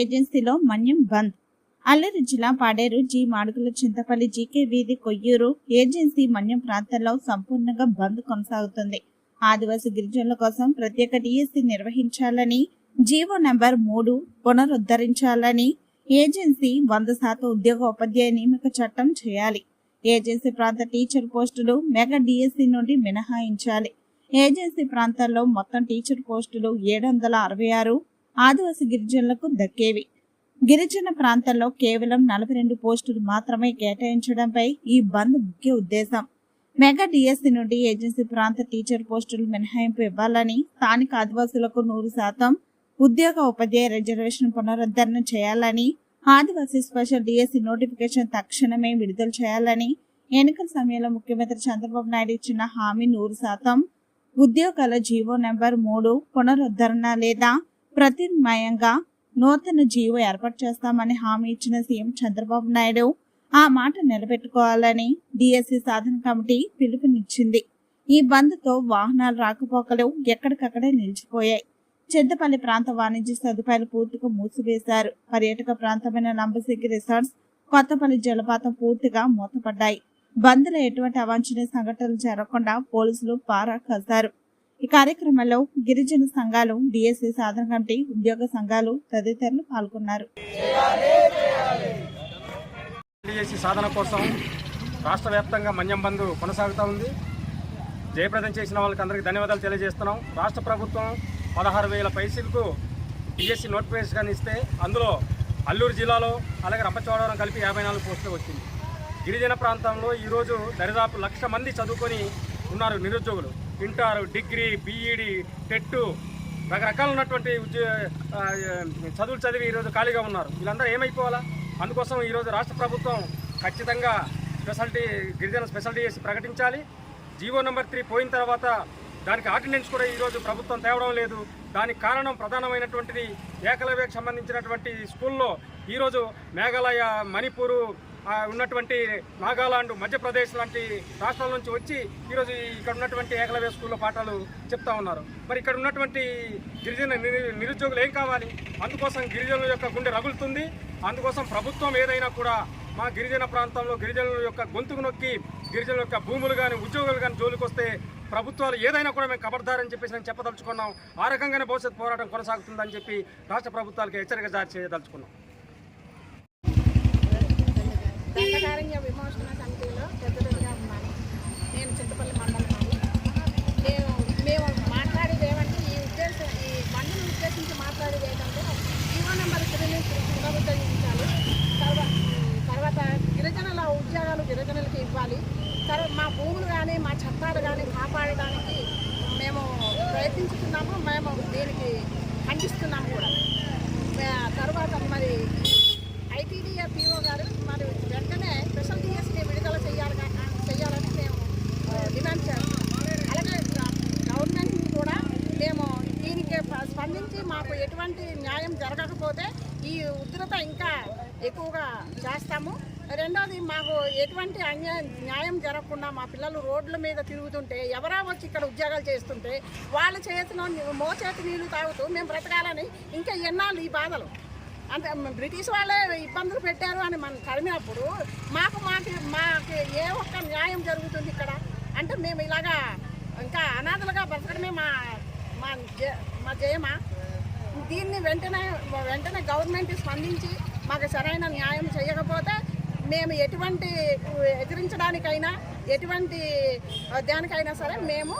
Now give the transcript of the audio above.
ఏజెన్సీలో మన్యం బంద్. అల్లూరు జిల్లా Paderu G Madugula Chintapalli GK Veedhi Koyyuru agency మన్యం ప్రాంతాల్లో సంపూర్ణంగా బంద్ కొనసాగుతుంది. ఆదివాసీ గిరిజనుల కోసం ప్రత్యేక డిఎస్సి నిర్వహించాలని జీవో నంబర్ మూడు పునరుద్ధరించాలని ఏజెన్సీ వంద శాతం ఉద్యోగ ఉపాధ్యాయ నియామక చట్టం చేయాలి. ఏజెన్సీ ప్రాంత టీచర్ పోస్టులు మెగా డిఎస్సి నుండి మినహాయించాలి. ఏజెన్సీ ప్రాంతాల్లో మొత్తం టీచర్ పోస్టులు ఏడు వందల అరవై ఆరు ఆదివాసీ గిరిజనులకు దక్కేవి. గిరిజన ప్రాంతాల్లో కేవలం నలభై రెండు పోస్టులు మాత్రమే కేటాయించడంపై ఈ బంద్ ముఖ్య ఉద్దేశం. మెగా డిఎస్సి నుండి ఏజెన్సీ ప్రాంత టీచర్ పోస్టులు మినహాయింపు ఇవ్వాలని స్థానిక ఆదివాసులకు నూరు శాతం ఉద్యోగ ఉపాధ్యాయ రిజర్వేషన్ పునరుద్ధరణ చేయాలని ఆదివాసీ స్పెషల్ డిఎస్సి నోటిఫికేషన్ తక్షణమే విడుదల చేయాలని ఎన్నికల సమయంలో ముఖ్యమంత్రి చంద్రబాబు నాయుడు ఇచ్చిన హామీ నూరు శాతం. ఉద్యోగాల జీవో నెంబర్ మూడు పునరుద్ధరణ లేదా ప్రతిమయంగా నూతన జీవో ఏర్పాటు చేస్తామని హామీ ఇచ్చిన సీఎం చంద్రబాబు నాయుడు ఆ మాట నిలబెట్టుకోవాలని డిఎస్సి సాధన కమిటీ పిలుపునిచ్చింది. ఈ బంద్తో వాహనాల రాకపోకలు ఎక్కడికక్కడే నిలిచిపోయాయి. చింతపల్లి ప్రాంత వాణిజ్య సదుపాయాలు పూర్తిగా మూసివేశారు. పర్యాటక ప్రాంతమైన లంబసిగ్గి రిసార్ట్స్ కొత్తపల్లి జలపాతం పూర్తిగా మూతపడ్డాయి. బంద్లో ఎటువంటి అవాంఛనీయ సంఘటనలు జరగకుండా పోలీసులు పారా కసారు ఈ కార్యక్రమంలో గిరిజన సంఘాలు డిఎస్సి సాధన కమిటీ ఉద్యోగ సంఘాలు తదితరులు పాల్గొన్నారు. సాధన కోసం రాష్ట్ర వ్యాప్తంగా మన్యం బంధు కొనసాగుతూ ఉంది. జయప్రదం చేసిన వాళ్ళకి అందరికీ ధన్యవాదాలు తెలియజేస్తున్నాం. రాష్ట్ర ప్రభుత్వం పదహారు వేల పైసలకు డిఎస్సి నోటిఫికేషన్ ఇస్తే అందులో అల్లూరు జిల్లాలో అలాగే రంపచోడవరం కలిపి యాభై నాలుగు పోస్టులు వచ్చింది. గిరిజన ప్రాంతంలో ఈరోజు దరిదాపు లక్ష మంది చదువుకొని ఉన్నారు నిరుద్యోగులు. ఇంటర్ డిగ్రీ బీఈడి టెట్టు రకరకాలు ఉన్నటువంటి ఉద్యో చదువులు చదివి ఈరోజు ఖాళీగా ఉన్నారు. వీళ్ళందరూ ఏమైపోవాలా? అందుకోసం ఈరోజు రాష్ట్ర ప్రభుత్వం ఖచ్చితంగా స్పెషాలిటీ గిరిజన స్పెషాలిటీ చేసి ప్రకటించాలి. జీవో నెంబర్ త్రీ పోయిన తర్వాత దానికి ఆర్డినెన్స్ కూడా ఈరోజు ప్రభుత్వం తేవడం లేదు. దానికి కారణం ప్రధానమైనటువంటిది ఏకలవ్యకు సంబంధించినటువంటి స్కూల్లో ఈరోజు మేఘాలయ మణిపూరు ఉన్నటువంటి నాగాలాండ్ మధ్యప్రదేశ్ లాంటి రాష్ట్రాల నుంచి వచ్చి ఈరోజు ఇక్కడ ఉన్నటువంటి ఏకలవ్య స్కూల్లో పాఠాలు చెప్తా ఉన్నారు. మరి ఇక్కడ ఉన్నటువంటి గిరిజన నిరుద్యోగులు ఏం కావాలి? అందుకోసం గిరిజనుల యొక్క గుండె రగులుతుంది. అందుకోసం ప్రభుత్వం ఏదైనా కూడా మా గిరిజన ప్రాంతంలో గిరిజనుల యొక్క గొంతుకు నొక్కి గిరిజనుల యొక్క భూములు కానీ ఉద్యోగులు కానీ జోలికి వస్తే ప్రభుత్వాలు ఏదైనా కూడా మేము కబర్దారని చెప్పేసి నేను చెప్పదలుచుకున్నాం. ఆ రకంగానే భవిష్యత్ పోరాటం కొనసాగుతుందని చెప్పి రాష్ట్ర ప్రభుత్వాలకు హెచ్చరిక జారీ చేయదలుచుకున్నాం. పెద్దదిగా ఉన్నాను. నేను చింతపల్లి మండలం మేము మేము మాట్లాడేది ఏమంటే ఈ ఉద్దేశం ఈ బండిని ఉద్దేశించి మాట్లాడేది ఏంటంటే జీవో నెంబర్ త్రీని పునరుద్ధరించాలి. తర్వాత తర్వాత గిరిజనుల ఉద్యోగాలు గిరిజనులకి ఇవ్వాలి. తర్వాత మా భూములు కానీ మా చట్టాలు కానీ కాపాడడానికి మేము ప్రయత్నించుతున్నాము. మేము దీనికి ఖండిస్తున్నాము కూడా మే- తర్వాత మరి ఐటీడీఏ పిఓ గారు మరి వెంటనే స్పెషల్ డిఎస్ని విడుదల చేయాలి కా- చేయాలని మేము ఆ, డిమాండ్ చేస్తాం అలాగే గ- గవర్నమెంట్ కూడా మేము దీనికి నుంచి మాకు ఎటువంటి న్యాయం జరగకపోతే ఈ ఉధృత ఇంకా ఎక్కువగా చేస్తాము. రెండోది మాకు ఎటువంటి అన్యాయం న్యాయం జరగకుండా మా పిల్లలు రోడ్ల మీద తిరుగుతుంటే ఎవరా వచ్చి ఇక్కడ ఉద్యోగాలు చేస్తుంటే వాళ్ళు చేతిలో మోచేతి నీళ్ళు తాగుతూ మేము బ్రతకాలని ఇంకా ఎన్నాళ్ళు ఈ బాధలు. అంటే బ్రిటిష్ వాళ్ళే ఇబ్బందులు పెట్టారు అని మనం తరిమినప్పుడు మాకు మాకు మాకు ఏ ఒక్క న్యాయం జరుగుతుంది ఇక్కడ? అంటే మేము ఇలాగా ఇంకా అనాథలుగా బ్రతకడమే మా మా మా జయమా? దీన్ని వెంటనే వెంటనే గవర్నమెంట్ స్పందించి మాకు సరైన న్యాయం చేయకపోతే మేము ఎటువంటి ఎదిరించడానికైనా ఎటువంటి దానికైనా సరే మేము